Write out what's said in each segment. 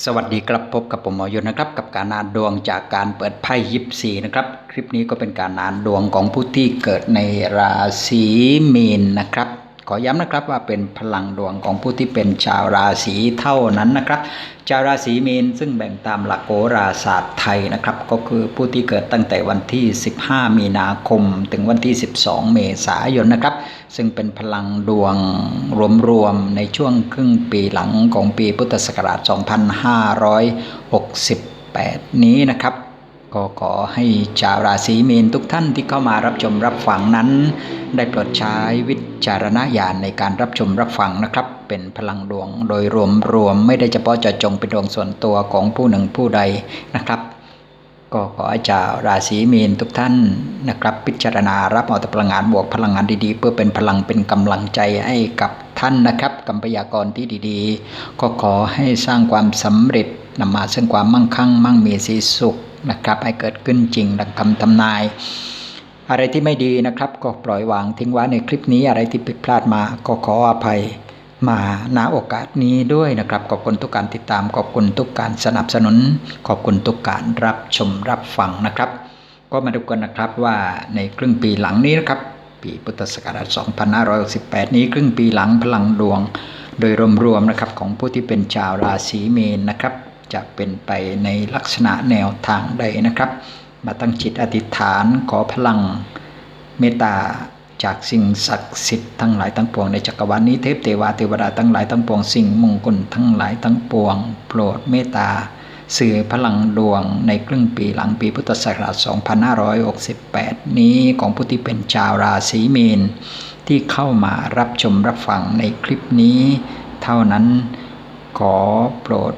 สวัสดีครับพบกับผมหมอยนนะครับ กับการนานดวงจากการเปิดไพ่ยิปซีนะครับ คลิปนี้ก็เป็นการนานดวงของผู้ที่เกิดในราศีมีนนะครับ ขอย้ำนะครับว่าเป็นพลังดวงของผู้ที่เป็นชาวราศีเท่านั้นนะครับ ชาวราศีมีนซึ่งแบ่งตามหลักโหราศาสตร์ไทยนะครับ ก็คือผู้ที่เกิดตั้งแต่วันที่ 15 มีนาคม ถึงวันที่ 12 เมษายนนะครับ ซึ่งเป็นพลังดวงรวมๆในช่วงครึ่งปีหลังของปีพุทธศักราช 2568 นี้นะครับ ก็ขอให้ชาวราศีมีนทุกท่านที่เข้ามารับชมรับฟังนั้น ได้โปรดใช้วิจารณญาณในการรับชมรับฟังนะครับ เป็นพลังดวงโดยรวมรวมไม่ได้เฉพาะเจาะจงเป็นดวงส่วนตัวของผู้หนึ่งผู้ใดนะครับ ก็ขอให้ชาวราศีมีนทุกท่านนะครับ พิจารณารับเอาแต่พลังงานบวกพลังงานดีๆ เพื่อเป็นพลังเป็นกำลังใจให้กับท่านนะครับกำพยากรที่ดีๆ ก็ขอให้สร้างความสำเร็จนำมาซึ่งความมั่งคั่งมั่งมีสีสุข นะครับ ให้เกิดขึ้นจริงดังคำทำนาย อะไรที่ไม่ดีนะครับ ก็ปล่อยวางทิ้งไว้ในคลิปนี้อะไรที่ผิดพลาดมาก็ขออภัยมาณโอกาสนี้ด้วยนะครับ ขอบคุณทุกการติดตามขอบคุณทุกการสนับสนุน ขอบคุณทุกการรับชมรับฟังนะครับ ก็มาดูกันนะครับว่าในครึ่งปีหลังนี้นะครับ ปีพุทธศักราช 2568 นี้ครึ่งปีหลังพลังดวง โดยรวมๆนะครับของผู้ที่เป็นชาวราศีเมนนะครับ จะเป็นไปในลักษณะแนวทางใดนะครับ มาตั้งจิตอธิษฐานขอพลังเมตตาจากสิ่งศักดิ์สิทธิ์ทั้งหลายทั้งปวงในจักรวาลนี้เทพเทวาเทวดาทั้งหลายทั้งปวงสิ่งมงคลทั้งหลายทั้งปวง โปรดเมตตาสื่อพลังดวงในครึ่งปีหลังปีพุทธศักราช 2568 นี้ของผู้ที่เป็นชาวราศีมีนที่เข้ามารับชมรับฟังในคลิปนี้ เท่านั้นขอโปรด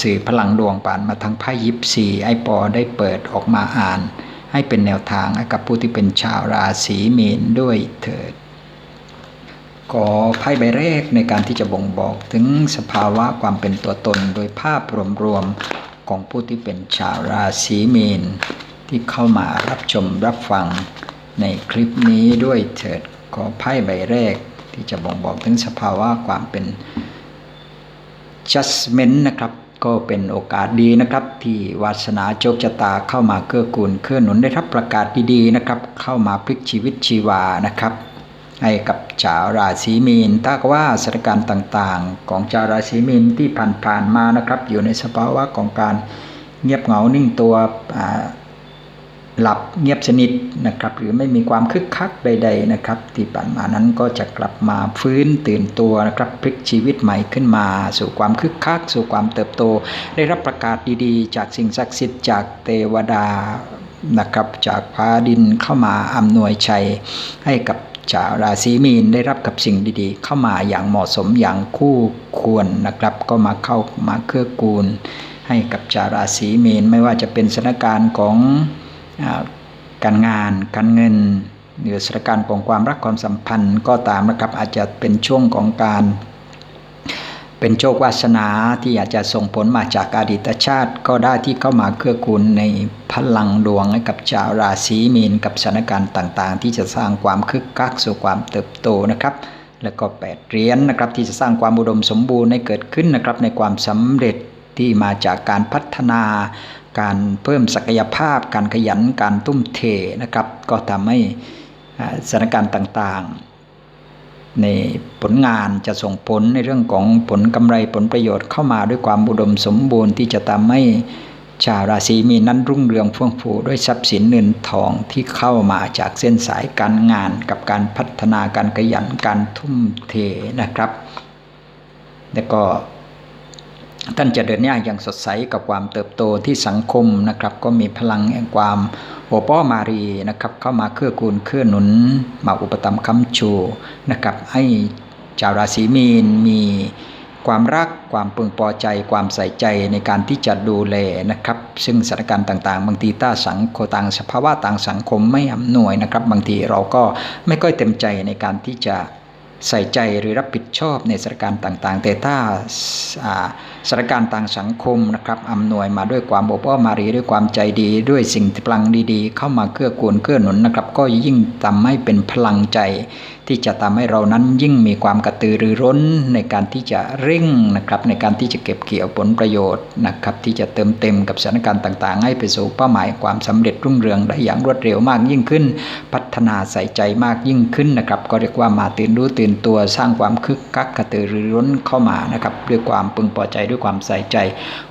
สื่อพลังดวงผ่านมาทางไพ่ยิปซีไอปอได้เปิดออกมาอ่าน ให้เป็นแนวทางให้กับผู้ที่เป็นชาวราศีมีนด้วยเถิดขอไพ่ใบแรกในการที่จะบ่งบอกถึงสภาวะความเป็นตัวตนโดยภาพรวมๆของผู้ที่เป็นชาวราศีมีน ที่เข้ามารับชมรับฟังในคลิปนี้ด้วยเถิดขอไพ่ใบแรกที่จะบ่งบอกถึงสภาวะความเป็น judgment นะครับ ก็เป็นโอกาสดีนะครับ ที่วาสนาโชคชะตาเข้ามาเกื้อกูลเกื้อหนุนได้รับประกาศดีๆนะครับ เข้ามาพลิกชีวิตชีวานะครับ ให้กับชาวราศีมีน ถ้าว่าสถานการณ์ต่างๆ ของชาวราศีมีนที่ผ่านๆมานะครับ อยู่ในสภาวะของการเงียบเหงานิ่งตัวอ่า หลับเงียบสนิทนะครับ หรือไม่มีความคึกคักใด ๆนะครับ ที่ผ่านมานั้นก็จะกลับมาฟื้นตื่นตัวนะครับพลิกชีวิตใหม่ขึ้นมา สู่ความคึกคัก สู่ความเติบโต ได้รับประกาศดีๆ จากสิ่งศักดิ์สิทธิ์จากเทวดานะครับจากฟ้าดินเข้ามาอำนวยชัยให้กับชาวราศีมีนได้รับกับสิ่งดีๆ เข้ามาอย่างเหมาะสมอย่างคู่ควรนะครับ ก็มาเข้ามาเกื้อกูล ให้กับชาวราศีมีนไม่ว่าจะเป็นสถานการณ์ของ การงานการเงินหรือสถานการณ์ของความรักความสัมพันธ์ก็ตามนะครับอาจจะเป็นช่วงของการ เป็นโชควาสนาที่อาจจะส่งผลมาจากอดีตชาติ ก็ได้ที่เข้ามาเกื้อกูลในพลังดวงให้กับชาวราศีมีนกับสถานการณ์ต่างๆ ที่จะสร้างความคึกคักสู่ความเติบโตนะครับแล้วก็แปดเหรียญนนะครับที่จะสร้างความอุดมสมบูรณ์ให้เกิดขึ้นนะครับในความสำเร็จที่มาจากการพัฒนา การเพิ่มศักยภาพ การขยันการตุ้มเทนะครับ ก็ทำให้สถานการณ์ต่างๆ ในผลงานจะส่งผลในเรื่องของผลกำไรผลประโยชน์เข้ามาด้วยความอุดมสมบูรณ์ที่จะทำให้ชาวราศีมีนนั้นรุ่งเรืองเฟื่องฟูด้วยทรัพย์สินเงินทองที่เข้ามาจากเส้นสายการงานกับการพัฒนาการขยันการทุ่มเทนะครับ แล้วก็ ท่านจะเดินหน้าอย่างสดใสกับความเติบโตที่สังคมนะครับ ก็มีพลังแห่งความโอป้อมารีนะครับ เข้ามาเครื่อกูลเครื่อหนุน มาอุปถัมภ์ค้ำชูนะครับ ให้ชาวราศีมีนมีความรักความพึงพอใจความใส่ใจในการที่จะดูแลนะครับ ซึ่งสถานการณ์ต่างๆ บางทีต้าสังโคต่างสภาวะต่างสังคมไม่อำนวยนะครับ บางทีเราก็ไม่ค่อยเต็มใจในการที่จะ ใส่ใจหรือรับผิดชอบในสถานการณ์ต่างๆ แต่ถ้าสถานการณ์ต่างสังคมนะครับอำนวยมาด้วยความอบอ้อมมารีด้วยความใจดี ด้วยสิ่งพลังดีๆ เข้ามาเกื้อกูลเกื้อหนุนนะครับ ก็ยิ่งทำให้เป็นพลังใจ ที่จะทำให้เรานั้นยิ่งมีความกระตือรือร้นในการที่จะเร่งนะครับในการที่จะเก็บเกี่ยวผลประโยชน์นะครับที่จะเติมเต็มกับสถานการณ์ต่าง ๆ ให้ไปสู่เป้าหมายความสำเร็จรุ่งเรืองได้อย่างรวดเร็วมากยิ่งขึ้น พั ฒนาใส่ใจมากยิ่งขึ้นนะครับ ก็เรียกว่ามาตื่นรู้ตื่นตัวสร้างความคึกคักกระตือรือร้นเข้ามานะครับด้วยความพึงพอใจด้วยความใส่ใจ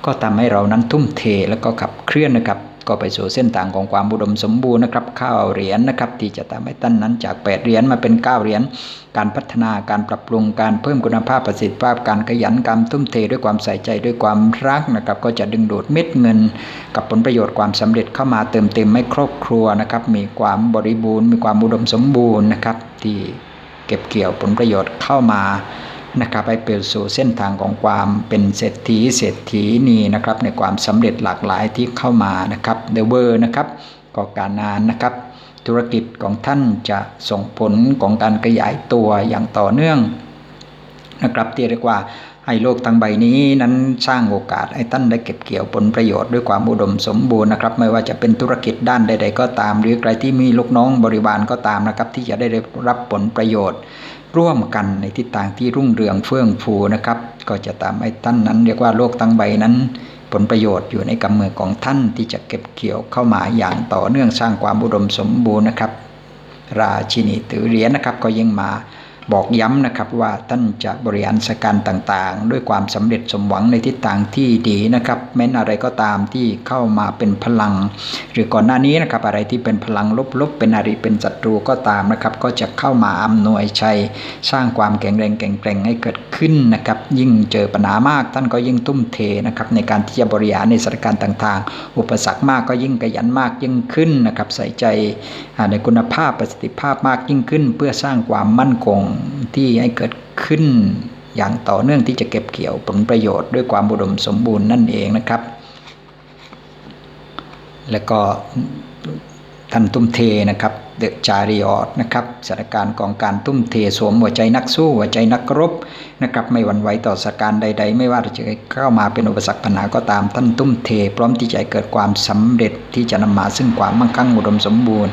ก็ทำให้เรานั้นทุ่มเทแล้วก็ขับเคลื่อนนะครับ ก็ไปสู่เส้นทางของความบุดมสมบูรณ์นะครับข้าวเหรียญนะครับที่จะทำให้ท่านนั้นจาก 8 เหรียญมาเป็น 9 เหรียญการพัฒนาการปรับปรุงการเพิ่มคุณภาพประสิทธิภาพการขยันการทุ่มเทด้วยความใส่ใจด้วยความรักนะครับก็จะดึงดูดเม็ดเงิน กับผลประโยชน์ความสำเร็จเข้ามาเติมเต็มให้ครอบครัวนะครับมีความบริบูรณ์ มีความอุดมสมบูรณ์นะครับที่เก็บเกี่ยวผลประโยชน์เข้ามา นะครับไปเปลี่ยนสู่เส้นทางของความเป็นเศรษฐีเศรษฐีนีนะครับในความสำเร็จหลากหลายที่เข้ามานะครับเดเวอร์นะครับก็การงานนะครับ ธุรกิจของท่านจะส่งผลของการขยายตัวอย่างต่อเนื่องนะครับที่เรียกว่าให้โลกทั้งใบนี้นั้นสร้างโอกาสให้ท่านได้เก็บเกี่ยวผลประโยชน์ด้วยความอุดมสมบูรณ์นะครับ ไม่ว่าจะเป็นธุรกิจด้านใด ๆ ก็ตาม หรือใครที่มีลูกน้องบริวารก็ตามนะครับ ที่จะได้รับผลประโยชน์ ร่วมกันในทิศทางที่รุ่งเรืองเฟื่องฟูนะครับ ก็จะตามให้ท่านนั้น เรียกว่าโลกตั้งใบนั้น ผลประโยชน์อยู่ในกำมือของท่านที่จะเก็บเกี่ยวเข้ามาอย่างต่อเนื่องสร้างความอุดมสมบูรณ์นะครับ ราชินีตือเหรียญนะครับก็ยิ่งมา บอกย้ำนะครับว่าท่านจะบริหารสการต่างๆ ด้วยความสำเร็จสมหวังในทิศทางที่ดีนะครับแม้นอะไรก็ตามที่เข้ามาเป็นพลัง หรือก่อนหน้านี้นะครับอะไรที่เป็นพลังลบๆ เป็นอะไรเป็นศัตรูก็ตามนะครับก็จะเข้ามาอำนวยชัย สร้างความแข็งแรงแข็งแกร่งให้เกิดขึ้นนะครับยิ่งเจอปัญหามากท่านก็ยิ่งตุ้มเทนะครับในการที่จะบริหารในสถานการณ์ต่างๆ อุปสรรคมากก็ยิ่งขยันมากยิ่งขึ้นนะครับใส่ใจในคุณภาพประสิทธิภาพมากยิ่งขึ้น เพื่อสร้างความมั่นคงที่ให้เกิดขึ้น อย่างต่อเนื่องที่จะเก็บเกี่ยวผลประโยชน์ด้วยความบุดมสมบูรณ์นั่นเองนะครับ แล้วก็ท่านตุ้มเทนะครับเดจาริออดนะครับสถานการณ์ของการตุ้มเทสวมหัวใจนักสู้หัวใจนักรบนะครับไม่หวั่นไหวต่อสถานการณ์ใด ๆ ไม่ว่าจะเข้ามาเป็นอุปสรรคปัญหาก็ตามท่านตุ้มเท พร้อมที่จะเกิดความสำเร็จที่จะนำมาซึ่งความมั่งคั่งอุดมสมบูรณ์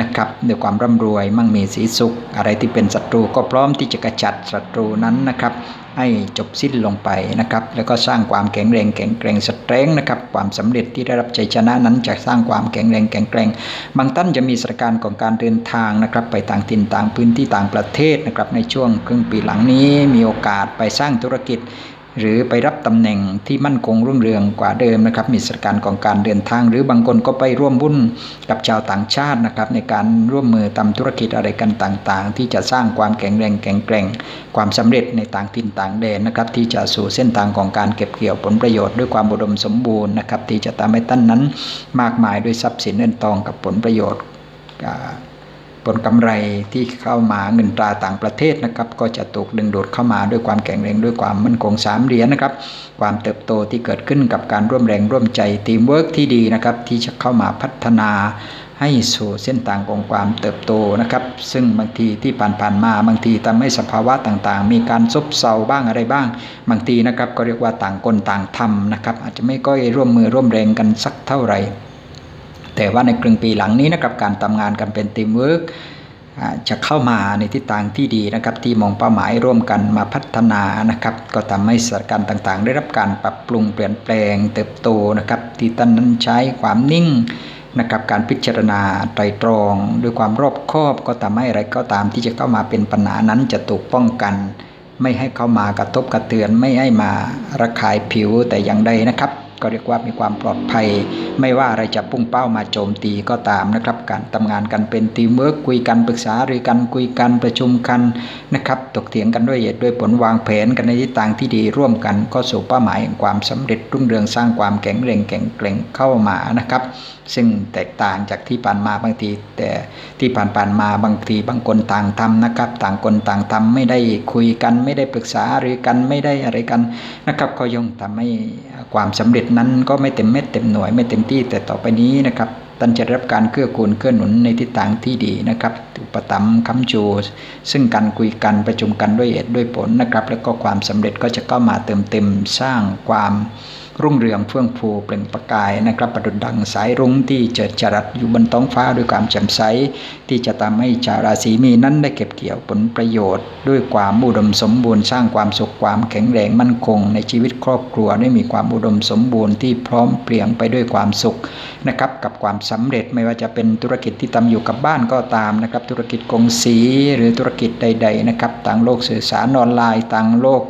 นะครับด้วยความร่ำรวยมั่งมีสีสุข อะไรที่เป็นศัตรูก็พร้อมที่จะกระจัดศัตรูนั้นนะครับ ให้จบสิ้นลงไปนะครับ แล้วก็สร้างความแข็งแรงแข็งแกร่งสเตรงนะครับความสำเร็จที่ได้รับใจชนะนั้นจะสร้างความแข็งแรงแข็งแกร่งบางท่านจะมีสถานการณ์ของการเดินทางนะครับ ไปต่างถิ่นต่างพื้นที่ต่างประเทศนะครับในช่วงครึ่งปีหลังนี้มีโอกาสไปสร้างธุรกิจ หรือไปรับตำแหน่งที่มั่นคงรุ่งเรืองกว่าเดิมนะครับ มีสถานการณ์ของการเดินทาง หรือบางคนก็ไปร่วมบุญกับชาวต่างชาตินะครับในการร่วมมือทำธุรกิจอะไรกันต่างๆ ที่จะสร้างความแข็งแรงแข็งแกร่ง ความสำเร็จในต่างถิ่นต่างแดนนะครับที่จะสู่เส้นทางของการเก็บเกี่ยวผลประโยชน์ด้วยความอุดมสมบูรณ์นะครับที่จะทำให้ท่านนั้นมากมายด้วยทรัพย์สินเงินทองกับผลประโยชน์ ผลกำไรที่เข้ามาเงินตราต่างประเทศนะครับก็จะถูกดึงดูดเข้ามาด้วยความแข็งแรงด้วยความมั่นคงสามเหรียญนะครับความเติบโตที่เกิดขึ้นกับการร่วมแรงร่วมใจทีมเวิร์กที่ดีนะครับที่จะเข้ามาพัฒนาให้สู่เส้นทางของความเติบโตนะครับ ซึ่งบางทีที่ผ่านๆมาบางทีทำให้สภาวะต่างๆ มีการซบเซาบ้างอะไรบ้าง บางทีนะครับก็เรียกว่าต่างคนต่างทำนะครับอาจจะไม่ก็ร่วมมือร่วมแรงกันสักเท่าไหร่ แต่ว่าในครึ่งปีหลังนี้นะครับการทำงานกันเป็นทีมเวิร์กจะเข้ามาในทิศทางที่ดีนะครับที่มองเป้าหมายร่วมกันมาพัฒนานะครับ ก็ทำให้สถานการณ์ต่างๆ ได้รับการปรับปรุงเปลี่ยนแปลงเติบโตนะครับ ที่ท่านนั้นใช้ความนิ่งนะครับการพิจารณาไตรตรองด้วยความรอบคอบก็ทำให้อะไรก็ตามที่จะเข้ามาเป็นปัญหานั้นจะถูกป้องกัน ไม่ให้เข้ามากระทบกระเทือนไม่ให้มาระคายผิวแต่อย่างใดนะครับ ก็เรียกว่ามีความปลอดภัย ไม่ว่าอะไรจะพุ่งเป้ามาโจมตีก็ตามนะครับ การทำงานกันเป็นทีมเวิร์กคุยกันปรึกษาหรือกันคุยกันประชุมกันนะครับตกเถียงกันด้วยเหตุด้วยผลวางแผนกันในทิศทางที่ดีร่วมกันก็สู่เป้าหมายแห่งความสำเร็จรุ่งเรืองสร้างความแข็งแรงแข็งแกร่งเข้ามานะครับ ซึ่งแตกต่างจากที่ผ่านมาบางที แต่ที่ผ่านผ่านมาบางทีบางคนต่างทำนะครับ ต่างคนต่างทำไม่ได้คุยกันไม่ได้ปรึกษาหรือกันไม่ได้อะไรกันนะครับ ก็ย่อมทำให้ความสำเร็จนั้นก็ไม่เต็มเม็ดเต็มหน่วยไม่เต็มที่แต่ต่อไปนี้นะครับท่านจะรับการเกื้อกูลเกื้อหนุนในทิศทางที่ดีนะครับอุปตัมภ์คำจูซึ่งการคุยกันประชุมกันด้วยเหตุด้วยผลนะครับ แล้วก็ความสำเร็จก็จะเข้ามาเติมเต็มสร้างความ รุ่งเรืองเฟื่องฟูเปล่งประกายนะครับประดุจดังสายรุ้งที่เจิดจรัสอยู่บนท้องฟ้าด้วยความแจ่มใส ที่จะทำให้ชาวราศีมีนั้นได้เก็บเกี่ยวผลประโยชน์ ด้วยความอุดมสมบูรณ์สร้างความสุขความแข็งแรงมั่นคง ในชีวิตครอบครัวได้มีความอุดมสมบูรณ์ที่พร้อมเพรียงไปด้วยความสุขนะครับกับความสำเร็จไม่ว่าจะเป็นธุรกิจที่ทำอยู่กับบ้านก็ตามนะครับธุรกิจกงสีหรือธุรกิจใด ๆ นะครับต่างโลกสื่อสารออนไลน์ต่างโลก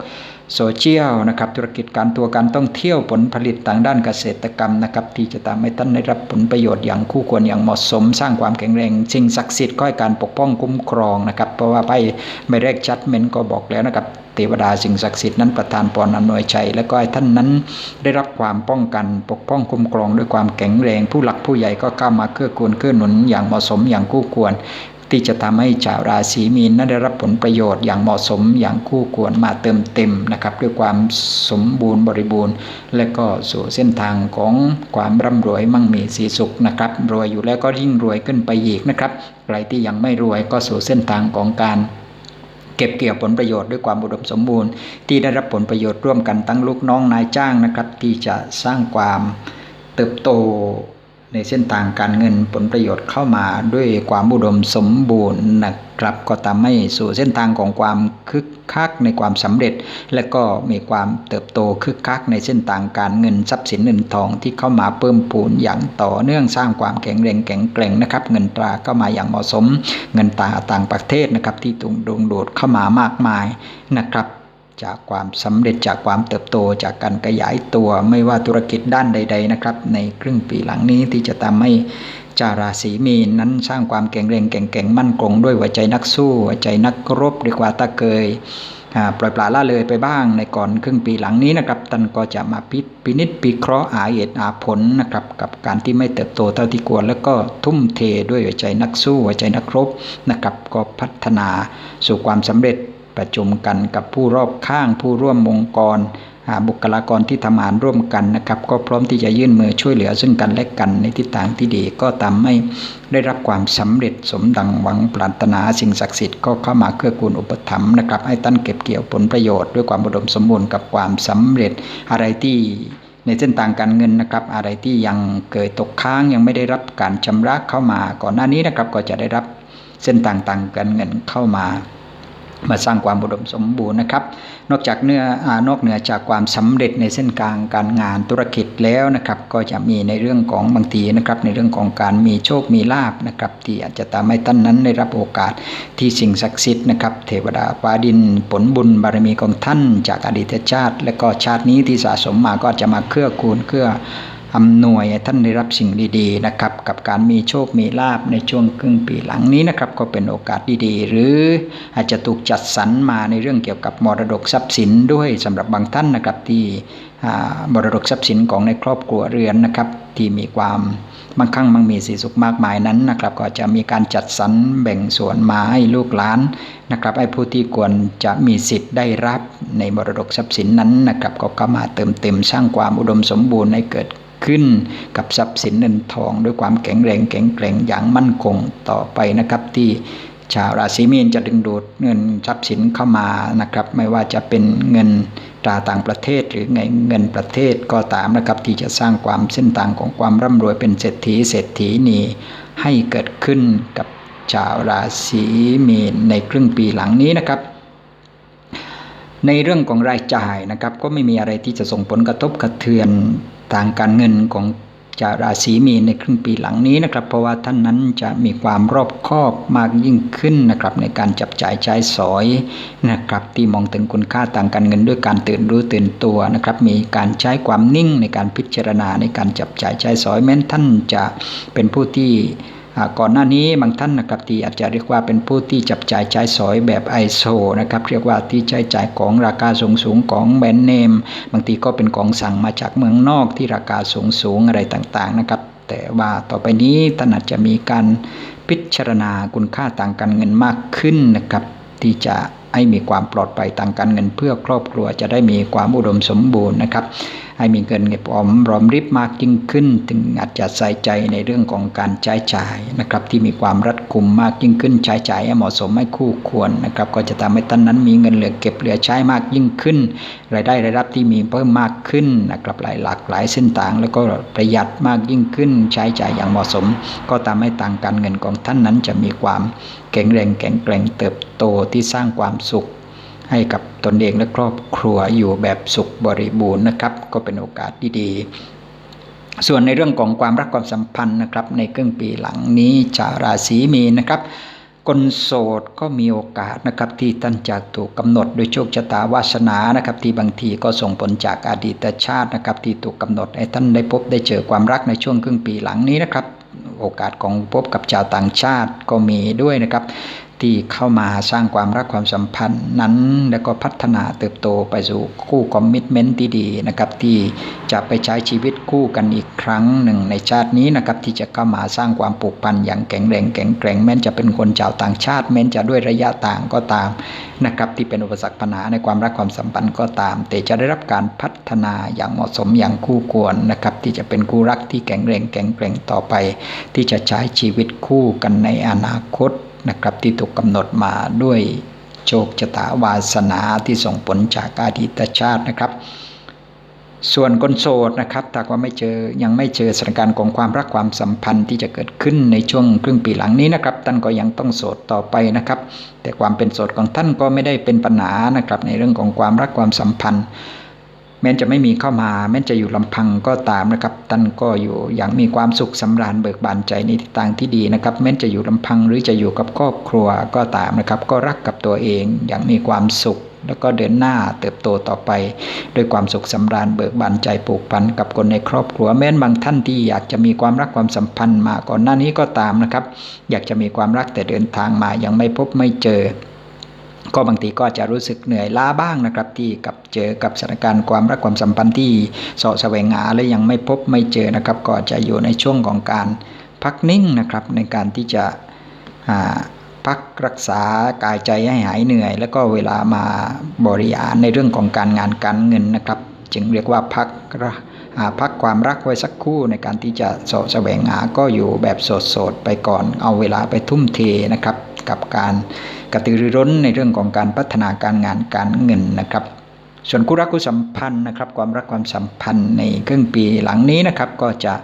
โซเชียลนะครับธุรกิจการตัวการต้องเที่ยวผลผลิตทางด้านเกษตรกรรมนะครับที่จะทำให้ท่านได้รับผลประโยชน์อย่างคู่ควรอย่างเหมาะสม สร้างความแข็งแรงสิ่งศักดิ์สิทธิ์ก็ให้การปกป้องคุ้มครองนะครับเพราะว่าไพ่ไม่แรกชัดเมนก็บอกแล้วนะครับเทวดาสิ่งศักดิ์สิทธิ์นั้นประทานพรอำนวยชัยและก็ให้ท่านนั้นได้รับความป้องกันปกป้องคุ้มครองด้วยความแข็งแรง ผู้หลักผู้ใหญ่ก็เข้ามาเกื้อกูลเกื้อหนุนอย่างเหมาะสมอย่างคู่ควร ที่จะทำให้ชาวราศีมีนนั้นได้รับผลประโยชน์อย่างเหมาะสมอย่างคู่ควรมาเติมเต็มนะครับด้วยความสมบูรณ์บริบูรณ์ และก็สู่เส้นทางของความร่ำรวยมั่งมีสีสุขนะครับรวยอยู่แล้วก็ยิ่งรวยขึ้นไปอีกนะครับใครที่ยังไม่รวยก็สู่เส้นทางของการเก็บเกี่ยวผลประโยชน์ด้วยความอุดมสมบูรณ์ ที่ได้รับผลประโยชน์ร่วมกันทั้งลูกน้องนายจ้างนะครับ ที่จะสร้างความเติบโต ในเส้นทางการเงินผลประโยชน์เข้ามาด้วยความอุดมสมบูรณ์นะครับ ก็ทำให้สู่เส้นทางของความคึกคักในความสำเร็จ และก็มีความเติบโตคึกคักในเส้นทางการเงินทรัพย์สินเงินทองที่เข้ามาเพิ่มพูนอย่างต่อเนื่องสร้างความแข็งแรงแข็งแกร่งนะครับ เงินตราเข้ามาอย่างเหมาะสม เงินตราต่างประเทศนะครับที่ตุงดงโดดเข้ามามากมายนะครับ จากความสำเร็จจากความเติบโตจากการขยายตัวไม่ว่าธุรกิจด้านใด ๆ นะครับ ในครึ่งปีหลังนี้ที่จะทำให้จาราศีมีนนั้นสร้างความแข็งแรงแข็งๆมั่นคงด้วยหัวใจนักสู้หัวใจนักรบดีกว่าตะเกยปล่อยปลาละเลยไปบ้างในก่อนครึ่งปีหลังนี้นะครับท่านก็จะมาพิพินิจพิเคราะห์หาเหตุหาผลนะครับกับการที่ไม่เติบโตเท่าที่ควร แล้วก็ทุ่มเทด้วยหัวใจนักสู้หัวใจนักรบนะครับก็พัฒนาสู่ความสำเร็จ ประชุมกันกับผู้รอบข้างผู้ร่วมองค์กรอาบุคลากรที่ทำงานร่วมกันนะครับก็พร้อมที่จะยื่นมือช่วยเหลือซึ่งกันและกันในทิศทางที่ดีก็ทำให้ได้รับความสำเร็จสมดังหวังปรารถนาสิ่งศักดิ์สิทธิ์ก็เข้ามาเกื้อกูลอุปถัมภ์นะครับให้ท่านเก็บเกี่ยวผลประโยชน์ด้วยความอุดมสมบูรณ์กับความสำเร็จอะไรที่ในเส้นทางการเงินนะครับ อะไรที่ยังเกิดตกค้างยังไม่ได้รับการชำระเข้ามาก่อนหน้านี้นะครับก็จะได้รับเส้นทางต่างการเงินเข้ามา มาสร้างความอุดมสมบูรณ์นะครับ นอกจากเนื้อนอกเหนือจากความสำเร็จในเส้นทางการงานธุรกิจแล้วนะครับ ก็จะมีในเรื่องของบางทีนะครับ ในเรื่องของการมีโชคมีลาบนะครับ ที่อาจจะทำให้ท่านนั้นได้รับโอกาสที่สิ่งศักดิ์สิทธิ์นะครับ เทวดาฟ้าดินผลบุญบารมีของท่านจากอดีตชาติ และก็ชาตินี้ที่สะสมมาก็จะมาเครื่อคูณเครื่อ อำนวยท่านได้รับสิ่งดีๆนะครับ กับการมีโชคมีลาบในช่วงครึ่งปีหลังนี้นะครับก็เป็นโอกาสดีๆ หรืออาจจะถูกจัดสรรมาในเรื่องเกี่ยวกับมรดกทรัพย์สินด้วยสำหรับบางท่านนะครับที่มรดกทรัพย์สินของในครอบครัวเรือนนะครับ ที่มีความมั่งคั่งมั่งมีสีสุขมากมายนั้นนะครับ ก็จะมีการจัดสรรแบ่งส่วนมาให้ลูกหลานนะครับให้ผู้ที่ควรจะมีสิทธิ์ได้รับในมรดกทรัพย์สินนั้นนะครับ ก็เข้ามาเติมเต็มสร้างความอุดมสมบูรณ์ให้เกิด ขึ้นกับทรัพย์สินเงินทองด้วยความแข็งแรงแข็งแกร่งอย่างมั่นคงต่อไปนะครับ ที่ชาวราศีมีนจะดึงดูดเงินทรัพย์สินเข้ามานะครับ ไม่ว่าจะเป็นเงินตราต่างประเทศหรือเงินเงินประเทศก็ตามนะครับ ที่จะสร้างความเส้นทางของความร่ำรวยเป็นเศรษฐีเศรษฐีนีให้เกิดขึ้นกับชาวราศีมีนในครึ่งปีหลังนี้นะครับในเรื่องของรายจ่ายนะครับก็ไม่มีอะไรที่จะส่งผลกระทบกระเทือน ทางการเงินของชาวราศีมีนในครึ่งปีหลังนี้นะครับ เพราะว่าท่านนั้นจะมีความรอบคอบมากยิ่งขึ้นนะครับ ในการจับจ่ายใช้สอยนะครับ ที่มองถึงคุณค่าทางการเงินด้วยการตื่นรู้ตื่นตัวนะครับ มีการใช้ความนิ่งในการพิจารณาในการจับจ่ายใช้สอยแม้นท่านจะเป็นผู้ที่ ก่อนหน้านี้บางท่านนะครับที่อาจจะเรียกว่าเป็นผู้ที่จับจ่ายใช้สอยแบบไอโซนะครับเรียกว่าที่ใช้จ่ายของราคาสูงสูงของแบรนด์เนมบางทีก็เป็นของสั่งมาจากเมืองนอกที่ราคาสูงสูงอะไรต่างๆนะครับแต่ว่าต่อไปนี้ท่านอาจจะมีการพิจารณาคุณค่าทางการเงินมากขึ้นนะครับที่จะให้มีความปลอดภัยทางการเงินเพื่อครอบครัวจะได้มีความอุดมสมบูรณ์นะครับ ให้มีเงินเก็บออมรอมริบมากยิ่งขึ้น ถึงอาจจะใส่ใจในเรื่องของการใช้จ่ายนะครับ ที่มีความรัดกุมมากยิ่งขึ้น ใช้จ่ายให้เหมาะสมให้คู่ควรนะครับ ก็จะทำให้ท่านนั้นมีเงินเหลือเก็บเหลือใช้มากยิ่งขึ้น รายได้รายรับที่มีเพิ่มมากขึ้นนะครับหลายหลากหลายเส้นทาง แล้วก็ประหยัดมากยิ่งขึ้น ใช้จ่ายอย่างเหมาะสม ก็ทำให้ทางการเงินของท่านนั้นจะมีความแข็งแรงแข็งแกร่งเติบโตที่สร้างความสุข ให้กับตนเองและครอบครัวอยู่แบบสุขบริบูรณ์นะครับ ก็เป็นโอกาสดีๆ ส่วนในเรื่องของความรักความสัมพันธ์นะครับ ในครึ่งปีหลังนี้ชาวราศีมีนนะครับคนโสดก็มีโอกาสนะครับที่ท่านจะถูกกำหนดโดยโชคชะตาวาสนานะครับ ที่บางทีก็ส่งผลจากอดีตชาตินะครับ ที่ถูกกำหนดให้ท่านได้พบได้เจอความรักในช่วงครึ่งปีหลังนี้นะครับ โอกาสของพบกับชาวต่างชาติก็มีด้วยนะครับ ที่เข้ามาสร้างความรักความสัมพันธ์นั้น แล้วก็พัฒนาเติบโตไปสู่คู่คอมมิชเมนต์ที่ดีนะครับที่จะไปใช้ชีวิตคู่กันอีกครั้งหนึ่งในชาตินี้นะครับที่จะเข้ามาสร้างความผูกพันอย่างแข็งแรงแข็งแกร่งแม้นจะเป็นคนชาวต่างชาติ แม้นจะด้วยระยะต่างก็ตามนะครับที่เป็นอุปสรรคปัญหาในความรักความสัมพันธ์ก็ตาม แต่จะได้รับการพัฒนาอย่างเหมาะสมอย่างคู่ควรนะครับที่จะเป็นคู่รักที่แข็งแรงแข็งแกร่งต่อไป ที่จะใช้ชีวิตคู่กันในอนาคต นะครับที่ถูกกำหนดมาด้วยโชคชะตาวาสนาที่ส่งผลจากอดีตชาตินะครับ ส่วนคนโสดนะครับถ้าว่าไม่เจอยังไม่เจอสถานการณ์ของความรักความสัมพันธ์ที่จะเกิดขึ้นในช่วงครึ่งปีหลังนี้นะครับท่านก็ยังต้องโสดต่อไปนะครับ แต่ความเป็นโสดของท่านก็ไม่ได้เป็นปัญหานะครับในเรื่องของความรักความสัมพันธ์ แม้จะไม่มีเข้ามา แม้จะอยู่ลำพังก็ตามนะครับท่านก็อยู่อย่างมีความสุขสำราญเบิกบานใจในทิศทางที่ดีนะครับ แม้จะอยู่ลำพังหรือจะอยู่กับครอบครัวก็ตามนะครับ ก็รักกับตัวเองอย่างมีความสุขแล้วก็เดินหน้าเติบโตต่อไป ด้วยความสุขสำราญเบิกบานใจผูกพันกับคนในครอบครัว แม้นบางท่านที่อยากจะมีความรักความสัมพันธ์มาก่อนหน้านี้ก็ตามนะครับ อยากจะมีความรักแต่เดินทางมายังไม่พบไม่เจอ ก็บางทีก็จะรู้สึกเหนื่อยล้าบ้างนะครับ ที่กับเจอกับสถานการณ์ความรักความสัมพันธ์ที่สาะแสวงหาและยังไม่พบไม่เจอนะครับ ก็จะอยู่ในช่วงของการพักนิ่งนะครับ ในการที่จะพักรักษากายใจให้หายเหนื่อย แล้วก็เวลามาบริหารในเรื่องของการงานการเงินนะครับ จึงเรียกว่าพักพักความรักไว้สักครู่ในการที่จะสาะแสวงหาก็อยู่แบบโสดๆไปก่อนเอาเวลาไปทุ่มเทนะครับ กับการกระตือรือร้นในเรื่องของการพัฒนาการงานการเงินนะครับ ส่วนคู่รักคู่สัมพันธ์นะครับ ความรักความสัมพันธ์ในครึ่งปีหลังนี้นะครับ ก็จะ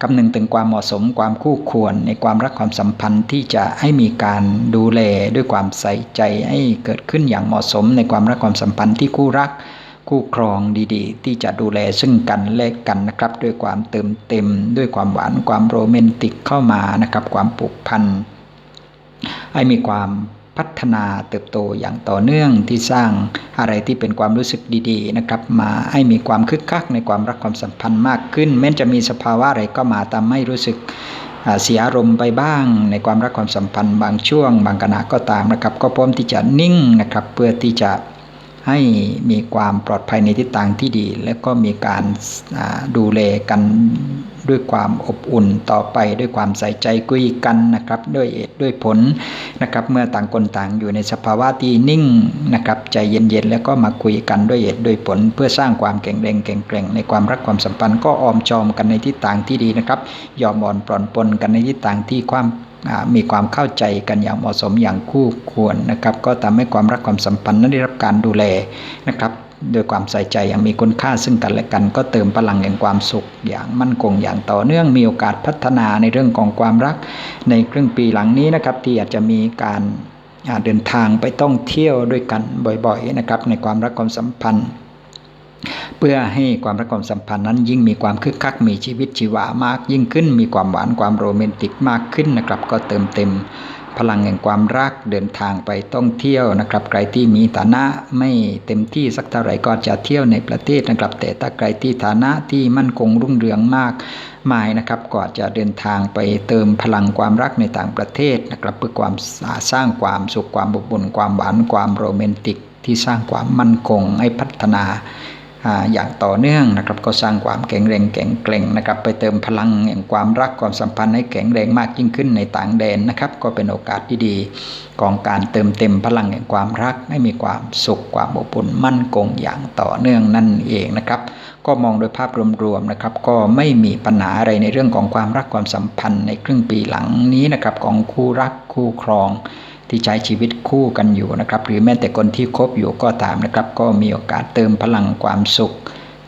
คำนึงถึงความเหมาะสมความคู่ควรในความรักความสัมพันธ์ที่จะให้มีการดูแลด้วยความใส่ใจให้เกิดขึ้นอย่างเหมาะสม ในความรักความสัมพันธ์ที่คู่รักคู่ครองดีๆ ที่จะดูแลซึ่งกันและกันนะครับ ด้วยความเติมเต็ม ด้วยความหวานความโรแมนติกเข้ามานะครับ ความผูกพัน ให้มีความพัฒนาเติบโตอย่างต่อเนื่องที่สร้างอะไรที่เป็นความรู้สึกดีๆนะครับมาให้มีความคึกคักในความรักความสัมพันธ์มากขึ้นแม้จะมีสภาวะอะไรก็มาทำให้รู้สึกเสียอารมณ์ไปบ้าง ในความรักความสัมพันธ์บางช่วง บางขณะก็ตามนะครับ ก็พร้อมที่จะนิ่งนะครับ เพื่อที่จะให้มีความปลอดภัยในทิศทางที่ดี และก็มีการดูแลกัน ด้วยความอบอุ่นต่อไปด้วยความใส่ใจคุยกันนะครับด้วยเหตุด้วยผลนะครับเมื่อต่างคนต่างอยู่ในสภาวะที่นิ่งนะครับใจเย็นๆแล้วก็มาคุยกันด้วยเหตุด้วยผล เพื่อสร้างความแข็งแรงแข็งแกร่งในความรักความสัมพันธ์ก็ออมจอมกันในทิศทางที่ดีนะครับยอมอ่อนปลอนปนกันในทิศทางที่ความมีความเข้าใจกันอย่างเหมาะสมอย่างคู่ควรนะครับ ก็ทำให้ความรักความสัมพันธ์นั้นได้รับการดูแลนะครับ โดยความใส่ใจอย่างมีคุณค่าซึ่งกันและกัน ก็เติมพลังแห่งความสุขอย่างมั่นคงอย่างต่อเนื่องมีโอกาสพัฒนาในเรื่องของความรัก ในครึ่งปีหลังนี้นะครับ ที่อาจจะมีการเดินทางไปต้องเที่ยวด้วยกันบ่อยๆนะครับ ในความรักความสัมพันธ์ เพื่อให้ความรักความสัมพันธ์นั้นยิ่งมีความคึกคักมีชีวิตชีวามากยิ่งขึ้น มีความหวานความโรแมนติกมากขึ้นนะครับ ก็เติมเต็ม พลังแห่งความรักเดินทางไปท่องเที่ยวนะครับ ใครที่มีฐานะไม่เต็มที่สักเท่าไหร่ก็จะเที่ยวในประเทศนะครับ แต่ถ้าใครที่ฐานะที่มั่นคงรุ่งเรืองมากมายนะครับก็จะเดินทางไปเติมพลังความรักในต่างประเทศนะครับ เพื่อความสร้างความสุขความบุบุญความหวานความโรแมนติกที่สร้างความมั่นคงให้พัฒนา อย่างต่อเนื่องนะครับก็สร้างความแข็งแรงแข็งแกร่งนะครับไปเติมพลังแห่งความรักความสัมพันธ์ให้แข็งแรงมากยิ่งขึ้นในต่างแดนนะครับก็เป็นโอกาสที่ดีของการเติมเต็มพลังแห่งความรักให้มีความสุขความอบอุ่นมั่นคงอย่างต่อเนื่องนั่นเองนะครับก็มองโดยภาพรวมๆนะครับก็ไม่มีปัญหาอะไรในเรื่องของความรักความสัมพันธ์ในครึ่งปีหลังนี้นะครับของคู่รักคู่ครอง ที่ใช้ชีวิตคู่กันอยู่นะครับ หรือแม้แต่คนที่คบอยู่ก็ตามนะครับ ก็มีโอกาสเติมพลังความสุข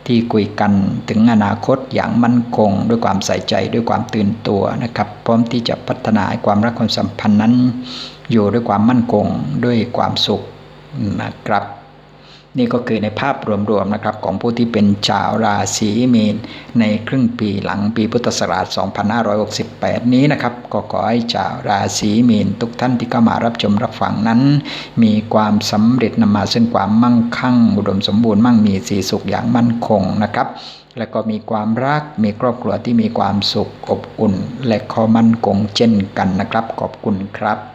ที่คุยกันถึงอนาคตอย่างมั่นคง ด้วยความใส่ใจด้วยความตื่นตัวนะครับ พร้อมที่จะพัฒนาความรักความสัมพันธ์นั้น อยู่ด้วยความมั่นคงด้วยความสุขนะครับ นี่ก็คือในภาพรวมๆนะครับของผู้ที่เป็นชาวราศีมีน ในครึ่งปีหลังปีพุทธศักราช 2568 นี้นะครับ ก็ขอให้ชาวราศีมีน ทุกท่านที่เข้ามารับชมรับฟังนั้น มีความสำเร็จนำมาซึ่งความมั่งคั่ง อุดมสมบูรณ์มั่งมีสีสุขอย่างมั่นคงนะครับและก็มีความรัก มีครอบครัวที่มีความสุขอบอุ่น และข้อมั่นคงเช่นกันนะครับ ขอบคุณครับ